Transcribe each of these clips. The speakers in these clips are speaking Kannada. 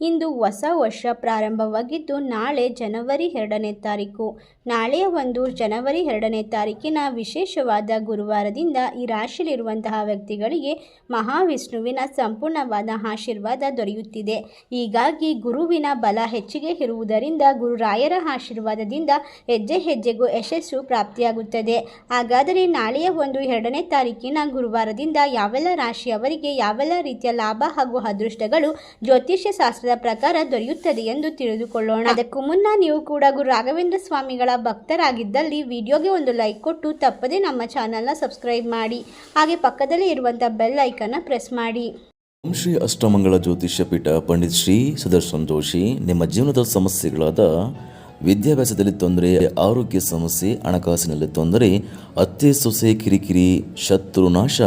ಇಂದು ಹೊಸ ವರ್ಷ ಪ್ರಾರಂಭವಾಗಿದ್ದು ನಾಳೆ ಜನವರಿ ಎರಡನೇ ತಾರೀಕು. ನಾಳೆಯ ಒಂದು ಜನವರಿ ಎರಡನೇ ತಾರೀಕಿನ ವಿಶೇಷವಾದ ಗುರುವಾರದಿಂದ ಈ ರಾಶಿಯಲ್ಲಿರುವಂತಹ ವ್ಯಕ್ತಿಗಳಿಗೆ ಮಹಾವಿಷ್ಣುವಿನ ಸಂಪೂರ್ಣವಾದ ಆಶೀರ್ವಾದ ದೊರೆಯುತ್ತಿದೆ. ಹೀಗಾಗಿ ಗುರುವಿನ ಬಲ ಹೆಚ್ಚಿಗೆ ಇರುವುದರಿಂದ ಗುರುರಾಯರ ಆಶೀರ್ವಾದದಿಂದ ಹೆಜ್ಜೆ ಹೆಜ್ಜೆಗೂ ಯಶಸ್ಸು ಪ್ರಾಪ್ತಿಯಾಗುತ್ತದೆ. ಹಾಗಾದರೆ ನಾಳೆಯ ಒಂದು ಎರಡನೇ ತಾರೀಕಿನ ಗುರುವಾರದಿಂದ ಯಾವೆಲ್ಲ ರಾಶಿಯವರಿಗೆ ಯಾವೆಲ್ಲ ರೀತಿಯ ಲಾಭ ಹಾಗೂ ಅದೃಷ್ಟಗಳು ಜ್ಯೋತಿಷ್ಯ ಶಾಸ್ತ್ರದ ಪ್ರಕಾರ ದೊರೆಯುತ್ತದೆ ಎಂದು ತಿಳಿದುಕೊಳ್ಳೋಣ. ಅದಕ್ಕೂ ಮುನ್ನ ನೀವು ಕೂಡ ಗುರು ರಾಘವೇಂದ್ರ ಸ್ವಾಮಿಗಳ ಭಕ್ತರಾಗಿದ್ದಲ್ಲಿ ವಿಡಿಯೋಗೆ ಒಂದು ಲೈಕ್ ಕೊಟ್ಟು ತಪ್ಪದೆ ನಮ್ಮ ಚಾನಲ್ನ ಸಬ್ಸ್ಕ್ರೈಬ್ ಮಾಡಿ. ಹಾಗೆ ಪಕ್ಕದಲ್ಲಿ ಇರುವಂಥ ಬೆಲ್ ಐಕನ್ನ ಪ್ರೆಸ್ ಮಾಡಿ. ಓಂ ಶ್ರೀ ಅಷ್ಟಮಂಗಳ ಜ್ಯೋತಿಷ್ಯ ಪೀಠ ಪಂಡಿತ್ ಶ್ರೀ ಸುದರ್ಶನ್ ಜೋಶಿ, ನಿಮ್ಮ ಜೀವನದ ಸಮಸ್ಯೆಗಳಾದ ವಿದ್ಯಾಭ್ಯಾಸದಲ್ಲಿ ತೊಂದರೆ, ಆರೋಗ್ಯ ಸಮಸ್ಯೆ, ಹಣಕಾಸಿನಲ್ಲಿ ತೊಂದರೆ, ಅತ್ತೆ ಸೊಸೆ ಕಿರಿಕಿರಿ, ಶತ್ರು ನಾಶ,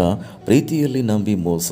ಪ್ರೀತಿಯಲ್ಲಿ ನಂಬಿ ಮೋಸ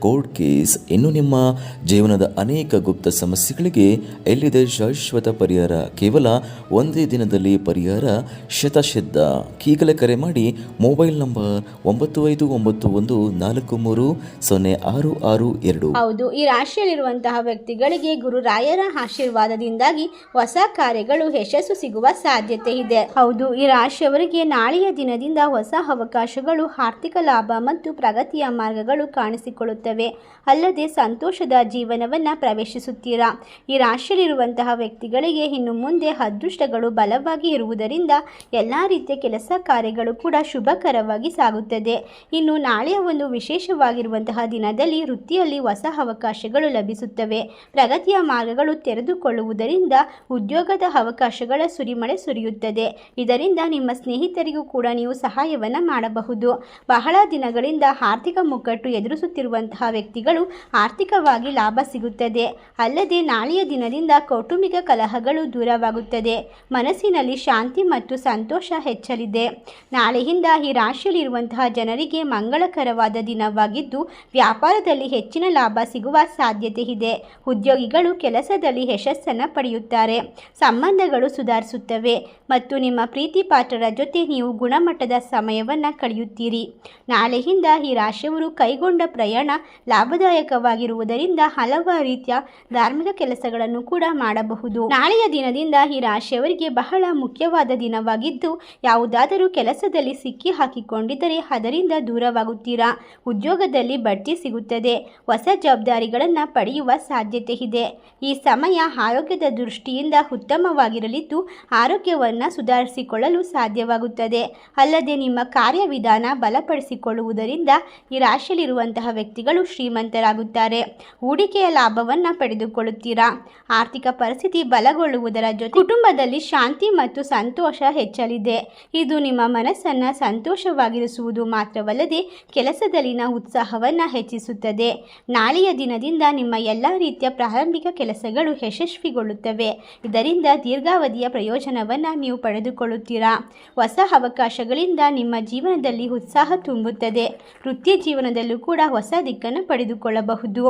ಕೋರ್ಟ್ ಕೇಸ್ ಇನ್ನು ನಿಮ್ಮ ಜೀವನದ ಅನೇಕ ಗುಪ್ತ ಸಮಸ್ಯೆಗಳಿಗೆ ಎಲ್ಲಿದೆ ಶಾಶ್ವತ ಪರಿಹಾರ? ಕೇವಲ ಒಂದೇ ದಿನದಲ್ಲಿ ಪರಿಹಾರ? ಶತಸಿದ್ಧ ಈಗಲೇ ಕರೆ ಮಾಡಿ ಮೊಬೈಲ್ ನಂಬರ್ ಒಂಬತ್ತು ಐದು ಒಂಬತ್ತು ಒಂದು ನಾಲ್ಕು ಮೂರು ಸೊನ್ನೆ ಆರು ಆರು ಎರಡು. ಹೌದು, ಈ ರಾಶಿಯಲ್ಲಿರುವಂತಹ ವ್ಯಕ್ತಿಗಳಿಗೆ ಗುರುರಾಯರ ಆಶೀರ್ವಾದದಿಂದಾಗಿ ಹೊಸ ಕಾರ್ಯಗಳು, ಯಶಸ್ಸು ಸಿಗುವ ಸಾಧ್ಯತೆ ಇದೆ. ಹೌದು, ಈ ರಾಶಿಯವರಿಗೆ ನಾಳೆಯ ದಿನದಿಂದ ಹೊಸ ಅವಕಾಶಗಳು, ಆರ್ಥಿಕ ಲಾಭ ಮತ್ತು ಪ್ರಗತಿಯ ಮಾರ್ಗಗಳು ಕಾಣಿಸಿಕೊಳ್ಳುತ್ತವೆ. ಅಲ್ಲದೆ ಸಂತೋಷದ ಜೀವನವನ್ನು ಪ್ರವೇಶಿಸುತ್ತೀರಾ? ಈ ರಾಶಿಯಲ್ಲಿರುವಂತಹ ವ್ಯಕ್ತಿಗಳಿಗೆ ಇನ್ನು ಮುಂದೆ ಅದೃಷ್ಟಗಳು ಬಲವಾಗಿ ಇರುವುದರಿಂದ ಎಲ್ಲ ರೀತಿಯ ಕೆಲಸ ಕಾರ್ಯಗಳು ಕೂಡ ಶುಭಕರವಾಗಿ ಸಾಗುತ್ತದೆ. ಇನ್ನು ನಾಳೆಯ ಒಂದು ವಿಶೇಷವಾಗಿರುವಂತಹ ದಿನದಲ್ಲಿ ವೃತ್ತಿಯಲ್ಲಿ ಹೊಸ ಅವಕಾಶಗಳು ಲಭಿಸುತ್ತವೆ. ಪ್ರಗತಿಯ ಮಾರ್ಗಗಳು ತೆರೆದುಕೊಳ್ಳುವುದರಿಂದ ಉದ್ಯೋಗದ ಅವಕಾಶಗಳ ಸುರಿಮಳೆ ಸುರಿಯುತ್ತದೆ. ಇದರಿಂದ ನಿಮ್ಮ ಸ್ನೇಹಿತರಿಗೂ ಕೂಡ ನೀವು ಸಹಾಯವನ್ನು ಮಾಡಬಹುದು. ಬಹಳ ದಿನಗಳಿಂದ ಆರ್ಥಿಕ ಮುಗ್ಗಟ್ಟು ಎದುರಿಸುತ್ತಿರುವಂತಹ ವ್ಯಕ್ತಿಗಳು ಆರ್ಥಿಕವಾಗಿ ಲಾಭ ಸಿಗುತ್ತದೆ. ಅಲ್ಲದೆ ನಾಳೆಯ ದಿನದಿಂದ ಕೌಟುಂಬಿಕ ಕಲಹಗಳು ದೂರವಾಗುತ್ತದೆ. ಮನಸ್ಸಿನಲ್ಲಿ ಶಾಂತಿ ಮತ್ತು ಸಂತೋಷ ಹೆಚ್ಚಲಿದೆ. ನಾಳೆಯಿಂದ ಈ ರಾಶಿಯಲ್ಲಿರುವಂತಹ ಜನರಿಗೆ ಮಂಗಳಕರವಾದ ದಿನವಾಗಿದ್ದು, ವ್ಯಾಪಾರದಲ್ಲಿ ಹೆಚ್ಚಿನ ಲಾಭ ಸಿಗುವ ಸಾಧ್ಯತೆ ಇದೆ. ಉದ್ಯೋಗಿಗಳು ಕೆಲಸದಲ್ಲಿ ಯಶಸ್ಸನ್ನು ಪಡೆಯುತ್ತಾರೆ. ಸಂಬಂಧಗಳು ಸುಧಾರಿಸುತ್ತವೆ. ಮತ್ತು ನಿಮ್ಮ ಪ್ರೀತಿ ಪಾತ್ರರ ಜೊತೆ ನೀವು ಗುಣಮಟ್ಟದ ಸಮಯವನ್ನು ಕಳೆಯುತ್ತೀರಿ. ನಾಳೆಯಿಂದ ಈ ರಾಶಿಯವರು ಕೈಗೊಂಡ ಪ್ರಯಾಣ ಲಾಭದಾಯಕವಾಗಿರುವುದರಿಂದ ಹಲವಾರು ರೀತಿಯ ಧಾರ್ಮಿಕ ಕೆಲಸಗಳನ್ನು ಕೂಡ ಮಾಡಬಹುದು. ನಾಳೆಯ ದಿನದಿಂದ ಈ ರಾಶಿಯವರಿಗೆ ಬಹಳ ಮುಖ್ಯವಾದ ದಿನವಾಗಿದ್ದು, ಯಾವುದಾದರೂ ಕೆಲಸದಲ್ಲಿ ಸಿಕ್ಕಿ ಹಾಕಿಕೊಂಡಿದ್ದರೆ ಅದರಿಂದ ದೂರವಾಗುತ್ತೀರಾ? ಉದ್ಯೋಗದಲ್ಲಿ ಬಡ್ತಿ ಸಿಗುತ್ತದೆ. ಹೊಸ ಜವಾಬ್ದಾರಿಗಳನ್ನು ಪಡೆಯುವ ಸಾಧ್ಯತೆ ಇದೆ. ಈ ಸಮಯ ಆರೋಗ್ಯದ ದೃಷ್ಟಿಯಿಂದ ಉತ್ತಮವಾಗಿರಲಿದ್ದು, ಆರೋಗ್ಯವನ್ನು ಸುಧಾರಿಸಿಕೊಳ್ಳಲು ಸಾಧ್ಯವಾಗುತ್ತದೆ. ಅಲ್ಲದೆ ನಿಮ್ಮ ಕಾರ್ಯವಿಧಾನ ಬಲಪಡಿಸಿಕೊಳ್ಳುವುದರಿಂದ ಈ ರಾಶಿಯಲ್ಲಿರುವಂತಹ ವ್ಯಕ್ತಿಗಳು ಶ್ರೀಮಂತರಾಗುತ್ತಾರೆ. ಹೂಡಿಕೆಯ ಲಾಭವನ್ನು ಪಡೆದುಕೊಳ್ಳುತ್ತೀರಾ? ಆರ್ಥಿಕ ಪರಿಸ್ಥಿತಿ ಬಲಗೊಳ್ಳುವುದರ ಜೊತೆ ಕುಟುಂಬದಲ್ಲಿ ಶಾಂತಿ ಮತ್ತು ಸಂತೋಷ ಹೆಚ್ಚಲಿದೆ. ಇದು ನಿಮ್ಮ ಮನಸ್ಸನ್ನು ಸಂತೋಷವಾಗಿರಿಸುವುದು ಮಾತ್ರವಲ್ಲದೆ ಕೆಲಸದಲ್ಲಿನ ಉತ್ಸಾಹವನ್ನು ಹೆಚ್ಚಿಸುತ್ತದೆ. ನಾಳೆಯ ದಿನದಿಂದ ನಿಮ್ಮ ಎಲ್ಲ ರೀತಿಯ ಪ್ರಾರಂಭಿಕ ಕೆಲಸಗಳು ಯಶಸ್ವಿಗೊಳ್ಳುತ್ತವೆ. ಇದರಿಂದ ದೀರ್ಘಾವಧಿಯ ಪ್ರಯೋಜನವನ್ನು ನೀವು ಪಡೆದುಕೊಳ್ಳುತ್ತೀರಾ? ಹೊಸ ಅವಕಾಶಗಳಿಂದ ನಿಮ್ಮ ಜೀವನದಲ್ಲಿ ಉತ್ಸಾಹ ತುಂಬುತ್ತದೆ. ವೃತ್ತಿ ಜೀವನದಲ್ಲೂ ಕೂಡ ಹೊಸ ದಿಕ್ಕನ್ನು ಪಡೆದುಕೊಳ್ಳಬಹುದು.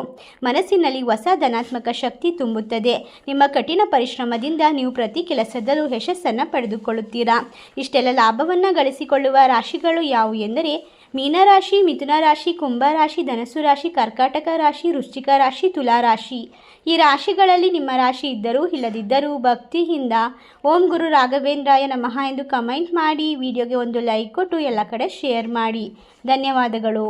ಮನಸ್ಸಿನಲ್ಲಿ ಹೊಸ ಧನಾತ್ಮಕ ಶಕ್ತಿ ತುಂಬುತ್ತದೆ. ನಿಮ್ಮ ಕಠಿಣ ಪರಿಶ್ರಮದಿಂದ ನೀವು ಪ್ರತಿ ಕೆಲಸದಲ್ಲೂ ಯಶಸ್ಸನ್ನು ಪಡೆದುಕೊಳ್ಳುತ್ತೀರಾ? ಇಷ್ಟೆಲ್ಲ ಲಾಭವನ್ನು ಗಳಿಸಿಕೊಳ್ಳುವ ರಾಶಿಗಳು ಯಾವುವು ಎಂದರೆ ಮೀನರಾಶಿ ಮಿಥುನ ರಾಶಿ, ಕುಂಭ ರಾಶಿ, ಧನಸ್ಸು ರಾಶಿ, ಕರ್ಕಾಟಕ ರಾಶಿ, ವೃಶ್ಚಿಕ ರಾಶಿ, ತುಲಾ ರಾಶಿ. ಈ ರಾಶಿಗಳಲ್ಲಿ ನಿಮ್ಮ ರಾಶಿ ಇದ್ದರೂ ಇಲ್ಲದಿದ್ದರೂ ಭಕ್ತಿಯಿಂದ ಓಂ ಗುರು ರಾಘವೇಂದ್ರಾಯ ನಮಃ ಎಂದು ಕಮೆಂಟ್ ಮಾಡಿ, ವಿಡಿಯೋಗೆ ಒಂದು ಲೈಕ್ ಕೊಟ್ಟು ಎಲ್ಲ ಕಡೆ ಶೇರ್ ಮಾಡಿ. ಧನ್ಯವಾದಗಳು.